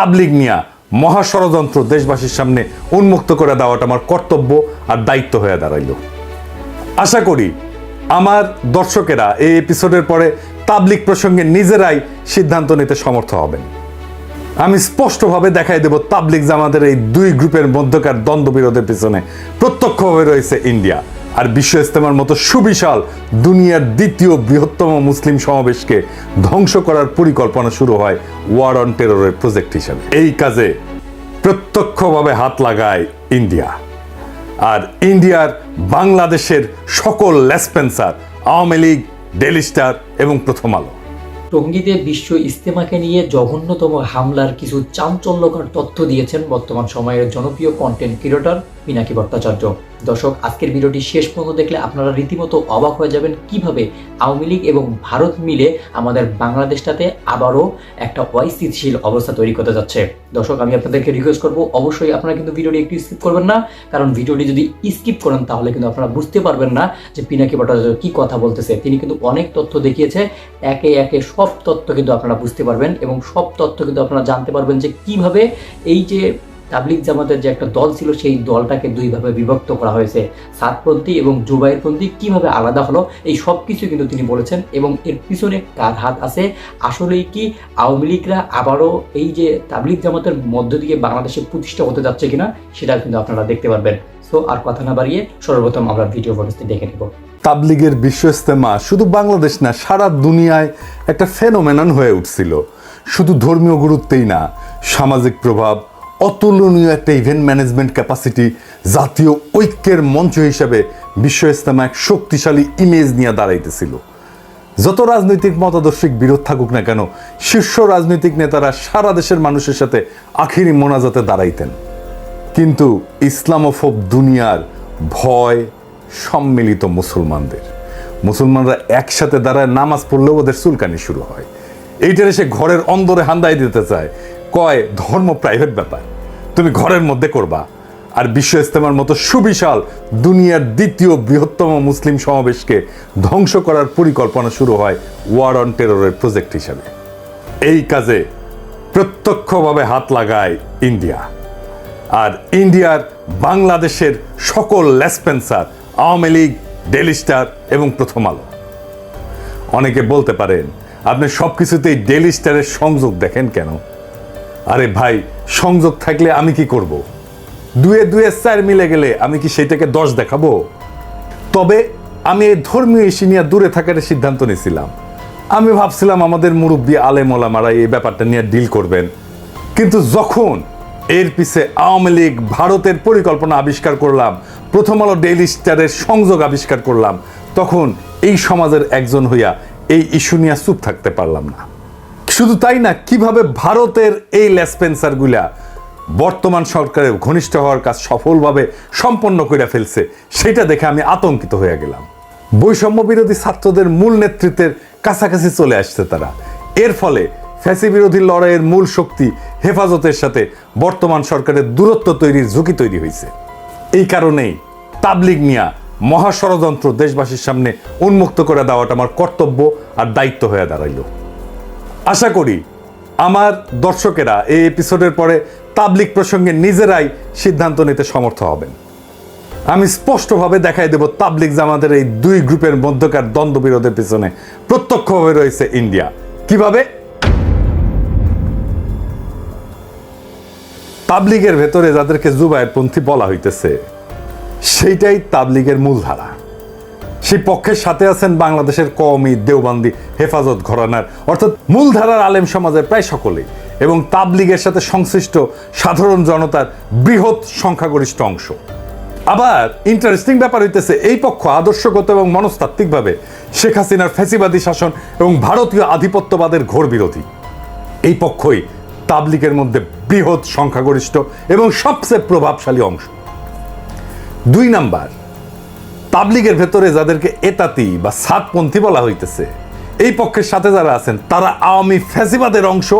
তাবলিগ নিয়া মহা ষড়যন্ত্র দেশবাসীর সামনে উন্মুক্ত করে দেওয়াটা আমার কর্তব্য আর দায়িত্ব হয়ে দাঁড়াইল। আশা করি আমার দর্শকেরা এই এপিসোডের পরে তাবলিক প্রসঙ্গে নিজেরাই সিদ্ধান্ত নিতে সমর্থ হবেন। আমি স্পষ্টভাবে দেখাই দেব তাবলিক জামাতের এই দুই গ্রুপের মধ্যকার দ্বন্দ্ব বিরোধের পিছনে প্রত্যক্ষভাবে রয়েছে ইন্ডিয়া। আর বিশ্ব ইস্তেমার মতো সুবিশাল দুনিয়ার দ্বিতীয় বৃহত্তম মুসলিম সমাবেশকে ধ্বংস করার পরিকল্পনা শুরু হয় ওয়ার অন টেররের প্রজেক্ট হিসাবে। এই কাজে প্রত্যক্ষভাবে হাত লাগায় ইন্ডিয়া। আর ইন্ডিয়ার বাংলাদেশের সকল লেসপেন্সার, আওয়ামী লীগ ডেলি স্টার এবং প্রথম আলো। টঙ্গীতে বিশ্ব ইস্তেমাকে নিয়ে জঘন্যতম হামলার কিছু চাঞ্চল্যকর তথ্য দিয়েছেন বর্তমান সময়ের জনপ্রিয় কন্টেন্ট ক্রিয়েটর পিনাকি ভট্টাচার্য। দর্শক, আজকের ভিডিওটি শেষ পর্যন্ত দেখলে আপনারা রীতিমতো অবাক হয়ে যাবেন কীভাবে আওয়ামী লীগ এবং ভারত মিলে আমাদের বাংলাদেশটাতে আবারও একটা অস্থিতিশীল অবস্থা তৈরি করতে যাচ্ছে। দর্শক, আমি আপনাদেরকে রিকোয়েস্ট করব, অবশ্যই আপনারা কিন্তু ভিডিওটি একটু স্কিপ করবেন না, কারণ ভিডিওটি যদি স্কিপ করেন তাহলে কিন্তু আপনারা বুঝতে পারবেন না যে পিনাকি ভট্টাচার্য কি কথা বলতেছে। তিনি কিন্তু অনেক তথ্য দেখিয়েছে, একে একে সব তথ্য কিন্তু আপনারা বুঝতে পারবেন এবং সব তথ্য কিন্তু আপনারা জানতে পারবেন যে কীভাবে এই যে তাবলিক জামাতের যে একটা দল ছিল, সেই দলটাকে দুইভাবে বিভক্ত করা হয়েছে। সাতপন্থী এবং জুবাইরপন্থী কীভাবে আলাদা হলো, এই সব কিছু কিন্তু তিনি বলেছেন এবং এর পিছনে কার হাত আছে, আসলেই কি আওয়ামী লীগরা আবারও এই যে তাবলিক জামাতের মধ্য দিয়ে বাংলাদেশে প্রতিষ্ঠা হতে যাচ্ছে কিনা, সেটা কিন্তু আপনারা দেখতে পারবেন। সো আর কথা না বাড়িয়ে সর্বপ্রথম আমরা ভিডিও ফুটেজটি দেখে নেব। তাবলিগের বিশ্ব ইস্তেমা শুধু বাংলাদেশ না, সারা দুনিয়ায় একটা ফেনোমেনন হয়ে উঠছিল। শুধু ধর্মীয় গুরুত্বেই না, সামাজিক প্রভাব অতুলনীয় একটা ইভেন্ট ম্যানেজমেন্ট ক্যাপাসিটি জাতীয় ঐক্যের মঞ্চ হিসেবে বিশ্ব ইস্তেমা এক শক্তিশালী ইমেজ নিয়ে দাঁড়াইতেছিল। যত রাজনৈতিক মতাদর্শিক বিরোধ থাকুক না কেন, শীর্ষ রাজনৈতিক নেতারা সারা দেশের মানুষের সাথে আখিরি মোনাজাতে দাঁড়াইতেন। কিন্তু ইসলামোফোব দুনিয়ার ভয় সম্মিলিত মুসলমানদের। মুসলমানরা একসাথে দাঁড়ায় নামাজ পড়লেও ওদের চুলকানি শুরু হয়। এইটারে সে ঘরের অন্দরে হান্দাই দিতে চায়। কয় ধর্ম প্রাইভেট ব্যাপার। তুমি ঘরের মধ্যে করবা। আর বিশ্ব ইস্তেমার মতো সুবিশাল দুনিয়ার দ্বিতীয় বৃহত্তম মুসলিম সমাবেশকে ধ্বংস করার পরিকল্পনা শুরু হয় ওয়ার অন টেররের প্রজেক্ট হিসাবে। এই কাজে প্রত্যক্ষভাবে হাত লাগায় ইন্ডিয়া। আর ইন্ডিয়ার বাংলাদেশের সকল লেসপেন্সার, আওয়ামী লীগ ডেলি স্টার এবং প্রথম আলো। অনেকে বলতে পারেন, আপনি সব কিছুতেই ডেলি স্টারের সংযোগ দেখেন কেন? আরে ভাই, সংযোগ থাকলে আমি কি করব? দুয়ে দুয়ে চার মিলে গেলে আমি কি সেটাকে দশ দেখাবো? তবে আমি এই ধর্মীয় ইস্যু নিয়ে দূরে থাকার সিদ্ধান্ত নিয়েছিলাম। আমি ভাবছিলাম আমাদের মুরব্বী আলেম ওলামারা এই ব্যাপারটা নিয়ে ডিল করবেন। কিন্তু যখন এর পিছে আওয়ামী লীগ ভারতের পরিকল্পনা আবিষ্কার করলাম, প্রথম আলো ডেইলি স্টারের সংযোগ আবিষ্কার করলাম, তখন এই সমাজের একজন হইয়া এই ইস্যু নিয়ে চুপ থাকতে পারলাম না। শুধু তাই না, কীভাবে ভারতের এই লেসপেন্সারগুলা বর্তমান সরকারের ঘনিষ্ঠ হওয়ার কাজ সফলভাবে সম্পন্ন করে ফেলছে, সেটা দেখে আমি আতঙ্কিত হয়ে গেলাম। বৈষম্য বিরোধী ছাত্রদের মূল নেতৃত্বের কাছাকাছি চলে আসছে তারা। এর ফলে ফ্যাসি বিরোধী লড়াইয়ের মূল শক্তি হেফাজতের সাথে বর্তমান সরকারের দূরত্ব তৈরির ঝুঁকি তৈরি হয়েছে এই কারণেই তাবলিগ নিয়া মহাষড়যন্ত্র দেশবাসীর সামনে উন্মুক্ত করে দেওয়াটা আমার কর্তব্য আর দায়িত্ব হয়ে দাঁড়াইল। আশা করি আমার দর্শকেরা এই এপিসোডের পরে তাবলিক প্রসঙ্গে নিজেরাই সিদ্ধান্ত নিতে সমর্থ হবেন। আমি স্পষ্টভাবে দেখাই দেব তাবলিক জামাতের এই দুই গ্রুপের মধ্যকার দ্বন্দ্ব বিরোধের পিছনে প্রত্যক্ষভাবে রয়েছে ইন্ডিয়া। কীভাবে? তাবলিগের ভেতরে যাদেরকে জুবায়ের পন্থী বলা হইতেছে, সেইটাই তাবলিগের মূলধারা। সেই পক্ষের সাথে আছেন বাংলাদেশের কওমি দেওবান্দি হেফাজত ঘরানার। অর্থাৎ মূলধারার আলেম সমাজের প্রায় সকলেই। এবং তাবলিগের সাথে সংশ্লিষ্ট সাধারণ জনতার বৃহৎ সংখ্যাগরিষ্ঠ অংশ। আবার ইন্টারেস্টিং ব্যাপার হইতেছে, এই পক্ষ আদর্শগত এবং মনস্তাত্ত্বিকভাবে শেখ হাসিনার ফ্যাসিবাদী শাসন এবং ভারতীয় আধিপত্যবাদের ঘোর বিরোধী। এই পক্ষই তাবলিগের মধ্যে বৃহৎ সংখ্যাগরিষ্ঠ এবং সবচেয়ে প্রভাবশালী অংশ। দুই নাম্বার তাবলিগের ভেতরে যাদেরকে এতাতি বা সাতপন্থী বলা হইতেছে, এই পক্ষের সাথে যারা আছেন, তারা আওয়ামী ফ্যাসিবাদের অংশ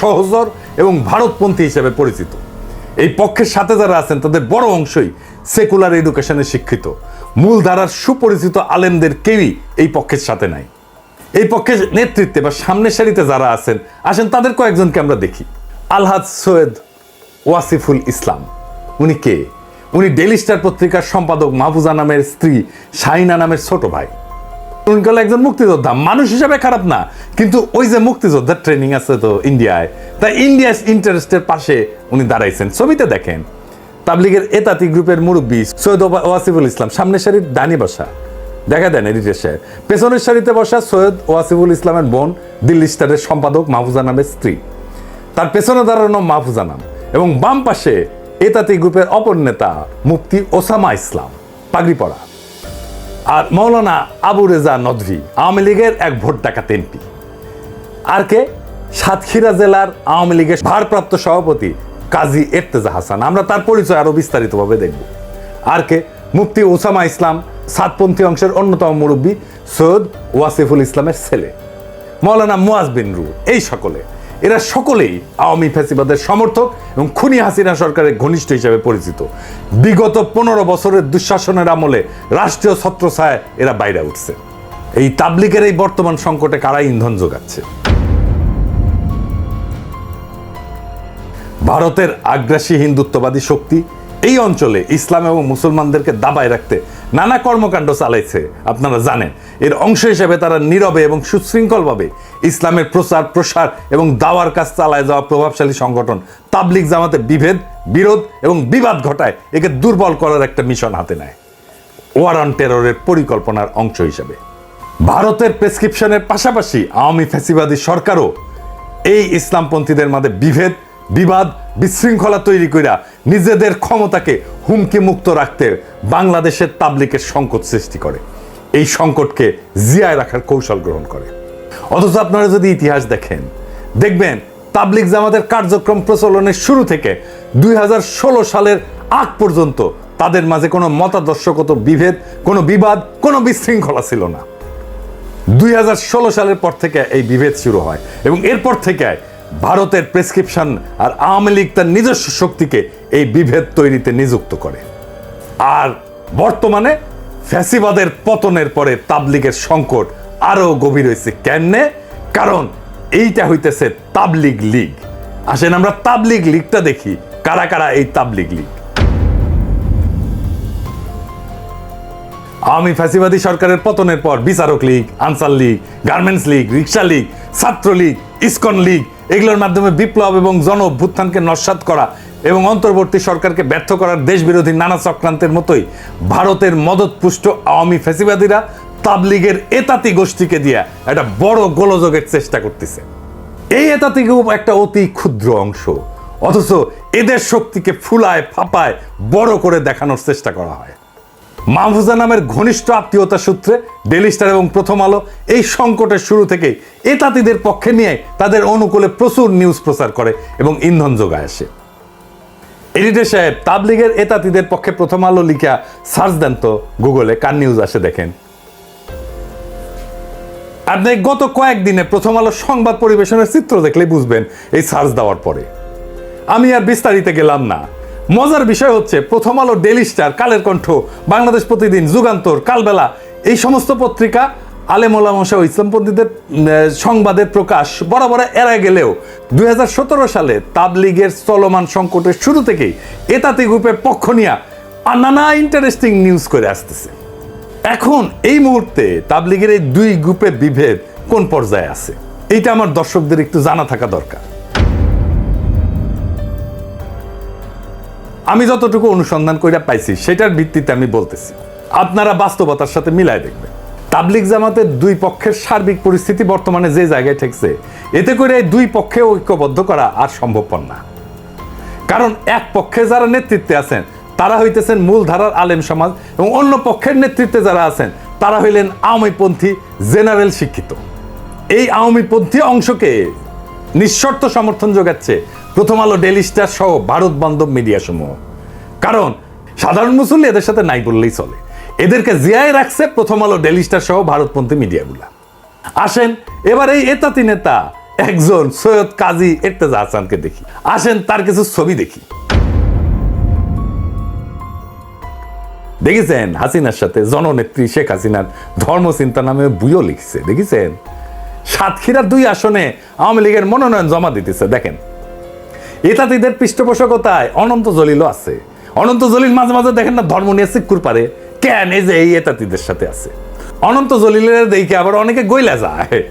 সহজর এবং ভারতপন্থী হিসেবে পরিচিত। এই পক্ষের সাথে যারা আছেন, তাদের বড় অংশই সেকুলার এডুকেশনে শিক্ষিত। মূলধারার সুপরিচিত আলেমদের কেউই এই পক্ষের সাথে নাই। এই পক্ষের নেতৃত্বে বা সামনের সারিতে যারা আছেন, আসেন তাদের কয়েকজনকে আমরা দেখি। আলহাজ সৈয়দ ওয়াসিফুল ইসলাম। উনি কে? উনি ডেলি স্টার পত্রিকার সম্পাদক মাহফুজা নামের স্ত্রী শাহিনা নামের ছোট ভাই। উনি হলো একজন মুক্তিযোদ্ধা। মানুষ হিসাবে খারাপ না, কিন্তু ওই যে মুক্তিযোদ্ধার ট্রেনিং আছে তো ইন্ডিয়ায় তাই ইন্ডিয়া ইন্টারেস্টের পাশে উনি দাঁড়াইছেন। ছবিতে দেখেন, তাবলিগের এতাতি গ্রুপের মুরব্বী সৈয়দ ওয়াসিফুল ইসলাম, সামনের সারির ডানি বসা। দেখা দেন এডিটের সাহেব পেছনের সারিতে বসা সৈয়দ ওয়াসিফুল ইসলামের বোন, দিল্লি স্টারের সম্পাদক মাহফুজা নামের স্ত্রী। তার পেছনে দাঁড়ানো মাহফুজা নাম এবং বাম পাশে এতাতি গ্রুপের অপর নেতা মুফতি ওসামা ইসলাম পাগড়ি পরা আর মৌলানা আবু রেজা নদভি, আওয়ামী লীগের এক ভোট ডাকাত এমপি। আর কে? সাতক্ষীরা জেলার আওয়ামী লীগের ভারপ্রাপ্ত সভাপতি কাজী এর্তেজা হাসান। আমরা তার পরিচয় আরও বিস্তারিতভাবে দেখব। আর কে? মুফতি ওসামা ইসলাম, সাতপন্থী অংশের অন্যতম মুরব্বী সৈয়দ ওয়াসিফুল ইসলামের ছেলে। মৌলানা মুয়াজ বিন রু এই সকলে। এরা সকলেই আওয়ামী ফ্যাসিবাদের সমর্থক এবং খুনি হাসিনা সরকারের ঘনিষ্ঠ হিসেবে পরিচিত। বিগত পনেরো বছরের দুঃশাসনের আমলে রাষ্ট্রীয় ছত্রছায় এরা বাইরে উঠছে। এই তাবলিকের এই বর্তমান সংকটে কারা ইন্ধন যোগাচ্ছে? ভারতের আগ্রাসী হিন্দুত্ববাদী শক্তি এই অঞ্চলে ইসলাম এবং মুসলমানদেরকে দাবায় রাখতে নানা কর্মকাণ্ড চালাইছে, আপনারা জানেন। এর অংশ হিসেবে তারা নীরবে এবং সুশৃঙ্খলভাবে ইসলামের প্রচার, প্রসার এবং দাওয়ার কাজ চালায় যাওয়া প্রভাবশালী সংগঠন তাবলিক জামাতে বিভেদ, বিরোধ এবং বিবাদ ঘটায়, একে দুর্বল করার একটা মিশন হাতে নেয়। ওয়ার অন টেররের পরিকল্পনার অংশ হিসেবে। ভারতের প্রেসক্রিপশনের পাশাপাশি আওয়ামী ফ্যাসিবাদী সরকারও এই ইসলামপন্থীদের মাঝে বিভেদ বিবাদ, বিশৃঙ্খলা তৈরি কইরা নিজেদের ক্ষমতাকে হুমকি মুক্ত রাখতে বাংলাদেশের তাবলিকের সংকট সৃষ্টি করে। এই সংকটকে জিয়ায় রাখার কৌশল গ্রহণ করে। অথচ আপনারা যদি ইতিহাস দেখেন, দেখবেন তাবলিক জামাতের কার্যক্রম প্রচলনের শুরু থেকে দুই হাজার ষোলো সালের আগ পর্যন্ত তাদের মাঝে কোনো মতাদর্শগত বিভেদ, কোনো বিবাদ, কোনো বিশৃঙ্খলা ছিল না। দুই হাজার ষোলো সালের পর থেকে এই বিভেদ শুরু হয় এবং এরপর থেকে ভারতের প্রেসক্রিপশন আর আওয়ামী লীগ তার নিজস্ব শক্তিকে এই বিভেদ তৈরিতে নিযুক্ত করে। আর বর্তমানে ফ্যাসিবাদের পতনের পরে তাবলিগের সংকট আরও গভীর হয়েছে কেননে কারণ এইটা হইতেছে তাবলিগ লীগ। আসেন আমরা তাবলিগ লীগটা দেখি। কারা কারা এই তাবলিগ লীগ? আওয়ামী ফ্যাসিবাদী সরকারের পতনের পর বিচারক league, Ansar league, garments league, rickshaw league, ছাত্র লীগ, ইসকন লীগ এগুলোর মাধ্যমে বিপ্লব এবং জন অভ্যুত্থানকে নস্বাত করা এবং অন্তর্বর্তী সরকারকে ব্যর্থ করার দেশবিরোধী নানা চক্রান্তের মতোই ভারতের মদতপুষ্ট আওয়ামী ফেসিবাদীরা তাবলিগের এতাতি গোষ্ঠীকে দিয়ে একটা বড় গোলযোগের চেষ্টা করতেছে। এই এতাতি গ্রুপ একটা অতি ক্ষুদ্র অংশ, অথচ এদের শক্তিকে ফুলায়, ফাপায় বড় করে দেখানোর চেষ্টা করা হয়। মাহফুজা নামের ঘনিষ্ঠ আত্মীয়তা সূত্রে ডেলি স্টার এবং প্রথম আলো এই সংকটের শুরু থেকেই তাঁতিদের পক্ষে নিয়ে তাদের অনুকূলে প্রচুর নিউজ প্রচার করে এবং ইন্ধন যোগায় আসে। এডিটর সাহেব, তাবলিগের এ তাঁতিদের পক্ষে প্রথম আলো লিখা সার্চ দেন তো গুগলে, কার নিউজ আসে দেখেন। আপনি গত কয়েকদিনে প্রথম আলো সংবাদ পরিবেশনের চিত্র দেখলেই বুঝবেন এই সার্চ দেওয়ার পরে। আমি আর বিস্তারিত গেলাম না। মজার বিষয় হচ্ছে, প্রথম আলো ডেলি স্টার, কালের কণ্ঠ, বাংলাদেশ প্রতিদিন, যুগান্তর, কালবেলা, এই সমস্ত পত্রিকা আলেম ওলামশা ও ইসলামপন্থীদের সংবাদের প্রকাশ, বরাবর এরা গেলেও দুই হাজার সতেরো সালে তাবলিগের চলমান সংকটের শুরু থেকেই এতাতি গ্রুপের পক্ষ নিয়ে নানা ইন্টারেস্টিং নিউজ করে আসতেছে। এখন এই মুহূর্তে তাবলিগের এই দুই গ্রুপের বিভেদ কোন পর্যায়ে আছে? এইটা আমার দর্শকদের একটু জানা থাকা দরকার। আমি যতটুকু অনুসন্ধান করে পাইছি, সেটার ভিত্তিতে আমি বলতেছি। আপনারা বাস্তবতার সাথে মিলায় দেখবেন। তাবলিক জামাতের দুই পক্ষের সার্বিক পরিস্থিতি বর্তমানে যে জায়গায় ঠেকছে, এতে করে দুই পক্ষে ঐক্যবদ্ধ করা আর সম্ভবপর না। কারণ এক পক্ষে যারা নেতৃত্বে আছেন, তারা হইতেছেন মূলধারার আলেম সমাজ এবং অন্য পক্ষের নেতৃত্বে যারা আছেন, তারা হইলেন আওয়ামীপন্থী জেনারেল শিক্ষিত। এই আওয়ামীপন্থী অংশকে নিঃশর্ত সমর্থন যোগাচ্ছে প্রথম আলো ডেলি স্টার সহ ভারত বান্ধব মিডিয়া সমূহ কারণ, সাধারণ মুসল্লি এদের সাথে নাই বললেই চলে। এদেরকে জিয়ায় রাখছে প্রথম আলো ডেলি স্টার সহ ভারতপন্থী মিডিয়াগুলা। আসেন, এবার এই এতাতি নেতা, একজন সৈয়দ কাজী এর্তেজা হাসানকে দেখি। আসেন, তার কিছু ছবি দেখি। দেখেছেন, হাসিনার সাথে জননেত্রী শেখ হাসিনার ধর্মচিন্তা নামে বুইও লিখছে, দেখেছেন? সাতক্ষীরার দুই আসনে আওয়ামী লীগের মনোনয়ন জমা দিতেছে, দেখেন। এতাতিদের পৃষ্ঠপোষকতায় অনন্ত জলিলও আছে। অনন্ত জলিল মাঝে মাঝে দেখেন না, ধর্ম নিয়ে সিক্কুর পারে। কেন এই যে এই এতাতিদের সাথে আছে? অনন্ত জলিলের দেখে আবার অনেকে গইলা যায়।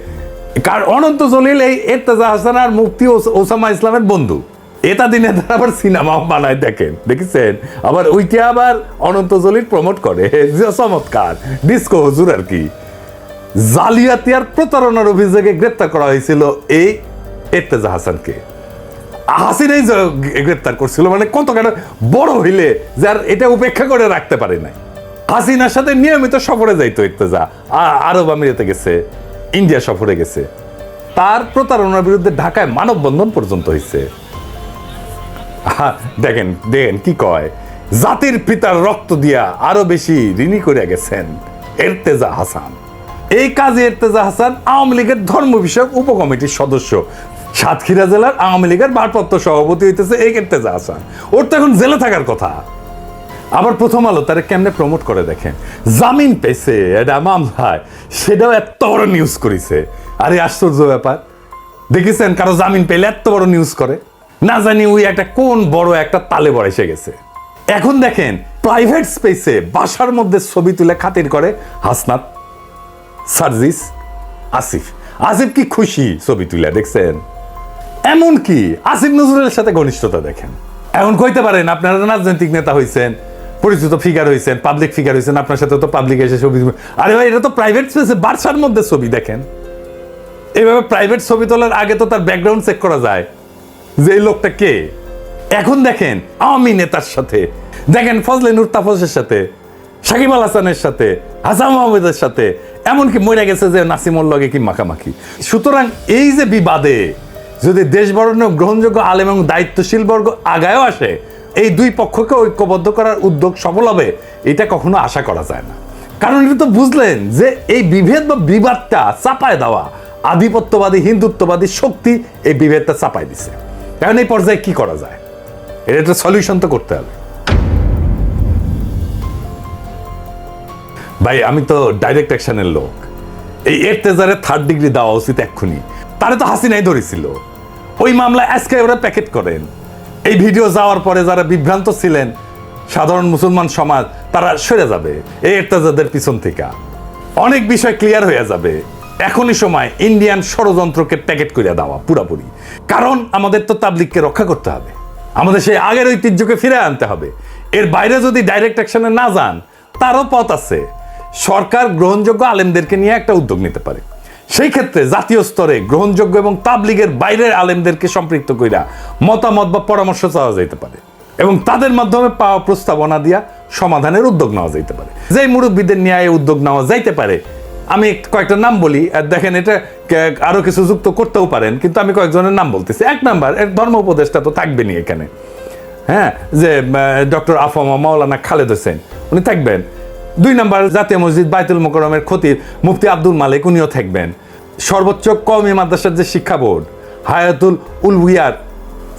কারণ অনন্ত জলিল এই এরতেজা হাসান আর মুফতি ওসামা ইসলামের বন্ধু। এটা দিনে তারা আবার সিনেমাও বানায় দেখেন, দেখেছেন? আবার ওইটা আবার অনন্ত জলিল প্রমোট করে। চমৎকার। ডিস্কো হুজুর আর কি। জালিয়াতি আর প্রতারণার অভিযোগে গ্রেপ্তার করা হয়েছিল এই এরতেজা হাসানকে। হাসিনাই গ্রেপ্তার করছিল মানে কত কেন বড় হইলে যার এটা উপেক্ষা করে রাখতে পারে নাই। হাসিনার সাথে নিয়মিত সফরে যাইতো ইর্তেজা আরব আমিরাতে গেছে, ইন্ডিয়া সফরে গেছে। তার প্রতারণার বিরুদ্ধে ঢাকায় মানববন্ধন পর্যন্ত হয়েছে দেখেন দেখেন কি কয়। জাতির পিতার রক্ত দিয়া আরও বেশি ঋণী করে গেছেন এরতেজা হাসান। এই কাজে এরতেজা হাসান আওয়ামী লীগের ধর্ম বিষয়ক উপকমিটির সদস্য। সাতক্ষীরা জেলার আওয়ামী লীগের ভারপ্রাপ্ত সভাপতি হইতেছে এই এরতেজা হাসান। ওর তো এখন জেলে থাকার কথা। আবার প্রথম আলো তারা কেমনে প্রমোট করে দেখেন? জামিন পেয়েছে, এটা মামলায়। সেটাও এত বড় নিউজ করেছে। আরে আশ্চর্য ব্যাপার। দেখেছেন কারও জামিন পেলে এত বড় নিউজ করে? না জানি ওই একটা কোন বড় একটা তালে বড় এসে গেছে। এখন দেখেন প্রাইভেট স্পেসে বাসার মধ্যে ছবি তুলে খাতির করে হাসনাত সার্জিস, আসিফ। আসিফ কি খুশি ছবি তুলে, দেখছেন? এমন কি? আসিফ নজরুলের সাথে ঘনিষ্ঠতা দেখেন। এখন কইতে পারেন, আপনারা রাজনৈতিক নেতা হইছেন, পরিচিত ফিগার হইছেন পাবলিক ফিগার হইছেন, আপনার সাথে তো পাবলিক এসে ছবি আরে ভাই, এটা তো প্রাইভেট স্পেসে বার্সার মধ্যে ছবি দেখেন। এইভাবে প্রাইভেট ছবি তোলার আগে তো তার ব্যাকগ্রাউন্ড চেক করা যায়। যে এই লোকটা কে? এখন দেখেন, আওয়ামী নেতার সাথে। দেখেন ফজলে নুর তাফসের সাথে, সাকিব আল হাসানের সাথে, হাসান মাহমুদের সাথে। এমনকি মরে গেছে যে নাসিমুল লগে কি মাখামাখি। সুতরাং এই যে বিবাদে যদি দেশ বরণ্য গ্রহণযোগ্য আলেম এবং দায়িত্বশীল বর্গ আগায়ও আসে, এই দুই পক্ষকে ঐক্যবদ্ধ করার উদ্যোগ সফল হবে, এটা কখনো আশা করা যায় না। কারণ এটা তো বুঝলেন যে এই বিভেদ বা বিবাদটা চাপায় দেওয়া, আধিপত্যবাদী, হিন্দুত্ববাদী শক্তি এই বিভেদটা চাপায় দিছে। এখন এই পর্যায়ে কি করা যায়? এটা একটা সলিউশন তো করতে হবে। ভাই, আমি তো ডাইরেক্ট অ্যাকশনের লোক। এই এরতেজারে থার্ড ডিগ্রি দেওয়া উচিত এক্ষুনি। তারে তো হাসিনাই ধরেছিল। ওই মামলা আজকে ওরা প্যাকেট করেন। এই ভিডিও যাওয়ার পরে যারা বিভ্রান্ত ছিলেন, সাধারণ মুসলমান সমাজ, তারা সরে যাবে এই এরতেজাদের পিছন থেকে। অনেক বিষয় ক্লিয়ার হয়ে যাবে। এখনই সময় ইন্ডিয়ান ষড়যন্ত্রকে প্যাকেট করে দেওয়া পুরাপুরি। কারণ আমাদের তো তাবলিককে রক্ষা করতে হবে। আমাদের সেই আগের ঐতিহ্যকে ফিরে আনতে হবে। এর বাইরে যদি ডাইরেক্ট অ্যাকশনে না যান, তারও পথ আছে। সরকার গ্রহণযোগ্য আলেমদেরকে নিয়ে একটা উদ্যোগ নিতে পারে। সেই ক্ষেত্রে জাতীয় স্তরে গ্রহণযোগ্য এবং তাবলিগের বাইরের আলেমদেরকে সম্পৃক্ত কইরা মতামত বা পরামর্শ চাওয়া যেতে পারে এবং তাদের মাধ্যমে পাওয়া প্রস্তাবনা দিয়া সমাধানের উদ্যোগ নেওয়া যাইতে পারে। যে মুরব্বীদের নিয়ে উদ্যোগ নেওয়া যাইতে পারে, আমি কয়েকটা নাম বলি দেখেন এটা কে- আরও কিছু যুক্ত করতেও পারেন, কিন্তু আমি কয়েকজনের নাম বলতেছি। এক নাম্বার, এর ধর্ম উপদেষ্টা তো থাকবেনি এখানে। হ্যাঁ যে ডক্টর আফমা মাওলানা খালেদ হোসেন, উনি থাকবেন। দুই নম্বর জাতীয় মসজিদ বাইতুল মোকরমের খতিব মুফতি আব্দুল মালিক, উনিও থাকবেন। সর্বোচ্চ কওমি মাদ্রাসার যে শিক্ষা বোর্ড, হায়াতুল উলউইয়ার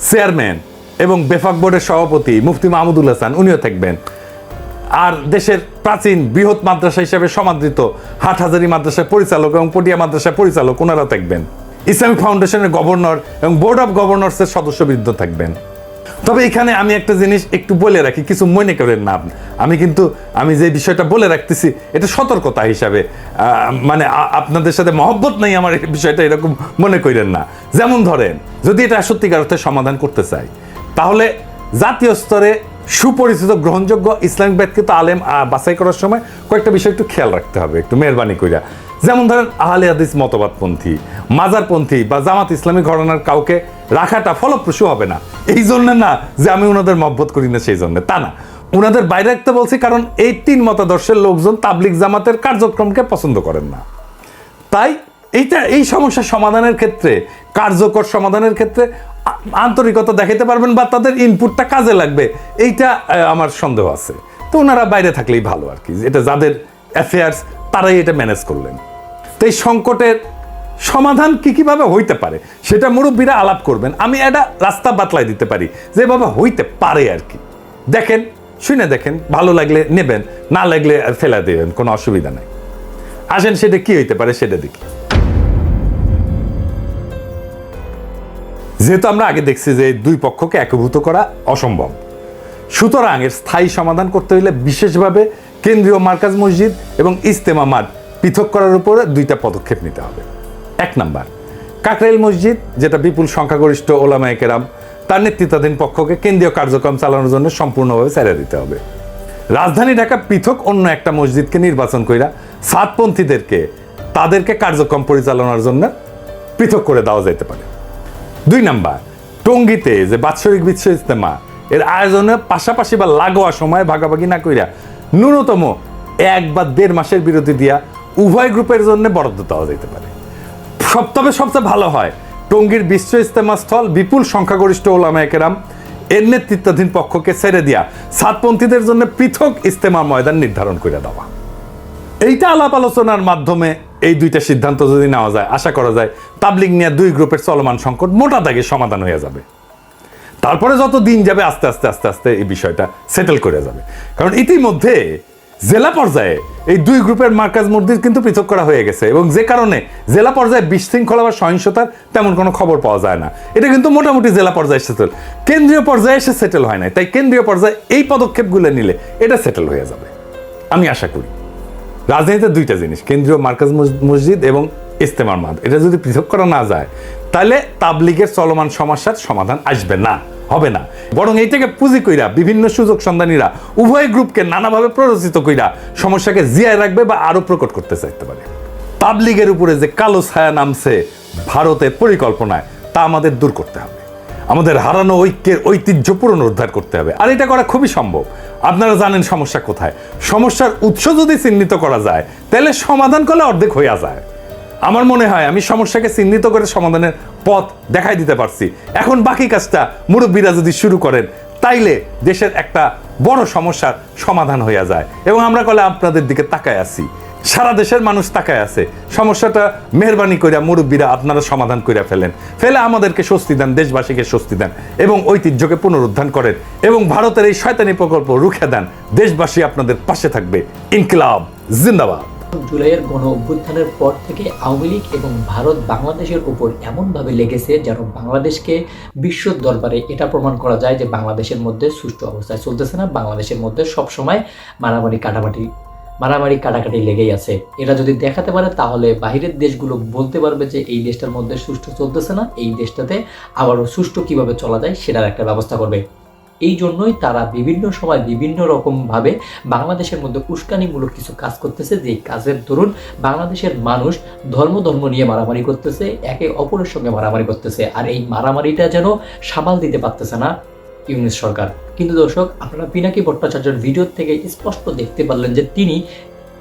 চেয়ারম্যান এবং বেফাক বোর্ডের সভাপতি মুফতি মাহমুদুল হাসান, উনিও থাকবেন। আর দেশের প্রাচীন বৃহৎ মাদ্রাসা হিসেবে সমাদৃত হাটহাজারি মাদ্রাসার পরিচালক এবং পটিয়া মাদ্রাসার পরিচালক ওনারাও থাকবেন। ইসলামিক ফাউন্ডেশনের গভর্নর এবং বোর্ড অব গভর্নর্সের সদস্যবৃন্দ থাকবেন। তবে এখানে আমি একটা জিনিস একটু বলে রাখি, কিছু মনে করেন না। আমি কিন্তু, আমি যে বিষয়টা বলে রাখতেছি, এটা সতর্কতা হিসাবে মানে আপনাদের সাথে মহব্বত নেই আমার বিষয়টা এরকম মনে করেন না। যেমন ধরেন, যদি এটা সত্যিকার অর্থে সমাধান করতে চাই, তাহলে জাতীয় স্তরে সুপরিচিত গ্রহণযোগ্য ইসলামিক ব্যাখ্যিত আলেম বাছাই করার সময় কয়েকটা বিষয় একটু খেয়াল রাখতে হবে, একটু মেহরবানি করিয়া যেমন ধরেন, আহলে হাদিস মতবাদপন্থী, মাজারপন্থী বা জামাত ইসলামী ঘটনার কাউকে রাখাটা ফলপ্রসূ হবে না। এই জন্য না যে আমি ওনাদের মহব্বত করি না সেই জন্য তা না। ওনাদের বাইরে রাখতে বলছি কারণ এই তিন মতাদর্শের লোকজন তাবলিক জামাতের কার্যক্রমকে পছন্দ করেন না। তাই এইটা, এই সমস্যার সমাধানের ক্ষেত্রে, কার্যকর সমাধানের ক্ষেত্রে আন্তরিকতা দেখাইতে পারবেন বা তাদের ইনপুটটা কাজে লাগবে, এইটা আমার সন্দেহ আছে। তো ওনারা বাইরে থাকলেই ভালো আর কি। এটা যাদের অ্যাফেয়ার্স তারাই এটা ম্যানেজ করলেন। তো এই সংকটের সমাধান কি কীভাবে হইতে পারে? সেটা মুরব্বীরা আলাপ করবেন। আমি এটা রাস্তা বাতলাই দিতে পারি, যেভাবে হইতে পারে আর কি। দেখেন, শুনে দেখেন, ভালো লাগলে নেবেন, না লাগলে ফেলা দেবেন, কোনো অসুবিধা নাই। আসেন, সেটা কি হইতে পারে সেটা দেখি। যেহেতু আমরা আগে দেখছি যে দুই পক্ষকে একীভূত করা অসম্ভব, সুতরাং এর স্থায়ী সমাধান করতে হলে বিশেষভাবে কেন্দ্রীয় মার্কাজ মসজিদ এবং ইস্তেমা মাঠ পৃথক করার উপরে দুইটা পদক্ষেপ নিতে হবে। এক নাম্বার। কাকরাইল মসজিদ, যেটা বিপুল সংখ্যাগরিষ্ঠ ওলামায়ে কেরাম, তার নেতৃত্বাধীন পক্ষকে কেন্দ্রীয় কার্যক্রম চালানোর জন্য সম্পূর্ণভাবে ছেড়ে দিতে হবে। রাজধানী ঢাকা পৃথক অন্য একটা মসজিদকে নির্বাচন কইরা সাতপন্থীদেরকে, তাদেরকে কার্যক্রম পরিচালনার জন্য পৃথক করে দেওয়া যেতে পারে। দুই নাম্বার, টঙ্গিতে যে বাৎসরিক বিশ্ব ইজতেমা, এর আয়োজনে পাশাপাশি বা লাগোয়া সময় ভাগাভাগি না কইরা ন্যূনতম এক বা দেড় মাসের বিরতি দিয়া উভয় গ্রুপের জন্য বরাদ্দ দেওয়া যেতে পারে। সব তবে সবচেয়ে ভালো হয়। টঙ্গীর বিশ্ব ইজতেমা স্থল বিপুল সংখ্যাগরিষ্ঠ ওলামায়ে কেরাম এর নেতৃত্বাধীন পক্ষকে ছেড়ে দিয়া সাতপন্থীদের জন্য পৃথক ইজতেমা ময়দান নির্ধারণ করে দেওয়া। এইটা আলাপ আলোচনার মাধ্যমে এই দুইটা সিদ্ধান্ত যদি নেওয়া যায়, আশা করা যায়, তাবলিগ নিয়ে দুই গ্রুপের চলমান সংকট মোটা দাগে সমাধান হয়ে যাবে। তারপরে যত দিন যাবে, আস্তে আস্তে আস্তে আস্তে এই বিষয়টা সেটেল করে যাবে। কারণ ইতিমধ্যে জেলা পর্যায়ে এই দুই গ্রুপের মার্কাজ মসজিদ কিন্তু পৃথক করা হয়ে গেছে এবং যে কারণে জেলা পর্যায়ে বিশৃঙ্খলা বা সহিংসতার তেমন কোনো খবর পাওয়া যায় না। এটা কিন্তু মোটামুটি জেলা পর্যায়ে সেটেল কেন্দ্রীয় পর্যায়ে এসে সেটেল হয় নাই। তাই কেন্দ্রীয় পর্যায়ে এই পদক্ষেপগুলো নিলে এটা সেটেল হয়ে যাবে। আমি আশা করি। রাজনীতিতে দুইটা জিনিস, কেন্দ্রীয় মার্কাজ মসজিদ এবং ইস্তেমার মাদ এটা যদি পৃথক করা না যায়, তাহলে তাবলিগের চলমান সমস্যার সমাধান আসবে না। হবে না। বরং এইটাকে পুঁজি কইরা বিভিন্ন সুযোগ সন্ধানীরা উভয় গ্রুপকে নানাভাবে প্ররোচিত কইরা সমস্যাকে জিয়ায় রাখবে বা আরও প্রকট করতে চাইতে পারে। তাবলিগের উপরে যে কালো ছায়া নামছে ভারতের পরিকল্পনায়, তা আমাদের দূর করতে হবে। আমাদের হারানো ঐক্যের ঐতিহ্য পুনরুদ্ধার করতে হবে। আর এটা করা খুবই সম্ভব। আপনারা জানেন সমস্যা কোথায়। সমস্যার উৎস যদি চিহ্নিত করা যায়, তাহলে সমাধান করলে অর্ধেক হইয়া যায়। আমার মনে হয় আমি সমস্যাকে চিহ্নিত করে সমাধানের পথ দেখাই দিতে পারছি। এখন বাকি কাজটা মুরব্বীরা যদি শুরু করেন, তাইলে দেশের একটা বড় সমস্যার সমাধান হইয়া যায়। এবং আমরা কলে আপনাদের দিকে তাকায় আছি। সারা দেশের মানুষ তাকায় আছে। সমস্যাটা মেহরবানি করিয়া মুরব্বীরা আপনারা সমাধান কইরা ফেলেন। ফেলে আমাদেরকে স্বস্তি দেন, দেশবাসীকে স্বস্তি দেন এবং ঐতিহ্যকে পুনরুদ্ধার করেন এবং ভারতের এই শয়তানি প্রকল্প রুখে দেন। দেশবাসী আপনাদের পাশে থাকবে। ইনকিলাব, জিন্দাবাদ। জুলাইয়ের গণ অভ্যুত্থানের পর থেকে আওয়ামী লীগ এবং ভারত বাংলাদেশের উপর এমনভাবে লেগেছে যেন বাংলাদেশকে বিশ্ব দরবারে এটা প্রমাণ করা যায় যে বাংলাদেশের মধ্যে সুষ্ঠু অবস্থায় চলতেছে না, বাংলাদেশের মধ্যে সবসময় মারামারি কাটামাটি মারামারি কাটাকাটি লেগেই আছে। এরা যদি দেখাতে পারে, তাহলে বাইরের দেশগুলো বলতে পারবে যে এই দেশটার মধ্যে সুষ্ঠু চলতেছে না, এই দেশটাতে আবারও সুষ্ঠু কীভাবে চলা যায়, সেটার একটা ব্যবস্থা করবে। এই জন্যই তারা বিভিন্ন সময় বিভিন্ন রকমভাবে বাংলাদেশের মধ্যে উস্কানিমূলক কিছু কাজ করতেছে। যে কাজের দরুন বাংলাদেশের মানুষ ধর্ম ধর্ম নিয়ে মারামারি করতেছে, একে অপরের সঙ্গে মারামারি করতেছে। আর এই মারামারিটা যেন সামাল দিতে পারতেছে না ইউনিস সরকার। কিন্তু দর্শক, আপনারা পিনাকি ভট্টাচার্যের ভিডিও থেকে স্পষ্ট দেখতে পারলেন যে তিনি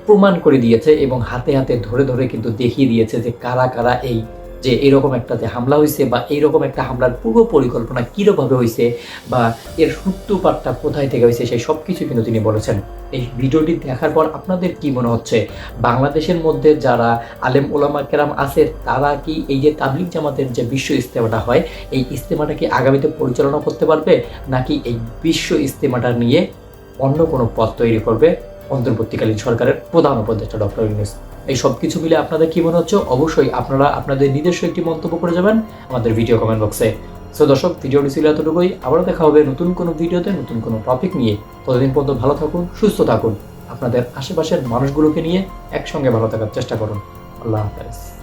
প্রমাণ করে দিয়েছে এবং হাতে হাতে ধরে ধরে কিন্তু দেখিয়ে দিয়েছে যে কারা কারা এই যে এরকম একটা যে হামলা হয়েছে বা এইরকম একটা হামলার পূর্ব পরিকল্পনা কীরকমভাবে হয়েছে বা এর সূত্রপাতটা কোথায় থেকে হয়েছে সেই সব কিছু কিন্তু তিনি বলেছেন। এই ভিডিওটি দেখার পর আপনাদের কি মনে হচ্ছে? বাংলাদেশের মধ্যে যারা আলেম ওলামা কেরাম আছে, তারা কি এই যে তাবলিক জামাতের যে বিশ্ব ইস্তেমাটা হয়, এই ইস্তেমাটা কি আগামীতে পরিচালনা করতে পারবে? নাকি এই বিশ্ব ইস্তেমাটা নিয়ে অন্য কোনো পথ তৈরি করবে? অন্তর্বর্তীকালীন সরকারের প্রধান উপদেষ্টা ডক্টর ইউনুস। এই সব কিছু মিলে আপনাদের কি মনে হচ্ছে? অবশ্যই আপনারা আপনাদের নিজস্ব একটি মন্তব্য করে যাবেন আমাদের ভিডিও কমেন্ট বক্সে সো দর্শক, ভিডিওটি ছিল এতটুকুই। আবারও দেখা হবে নতুন কোনো ভিডিওতে, নতুন কোনো টপিক নিয়ে। ততদিন পর্যন্ত ভালো থাকুন, সুস্থ থাকুন। আপনাদের আশেপাশের মানুষগুলোকে নিয়ে একসঙ্গে ভালো থাকার চেষ্টা করুন। আল্লাহ হাফেজ।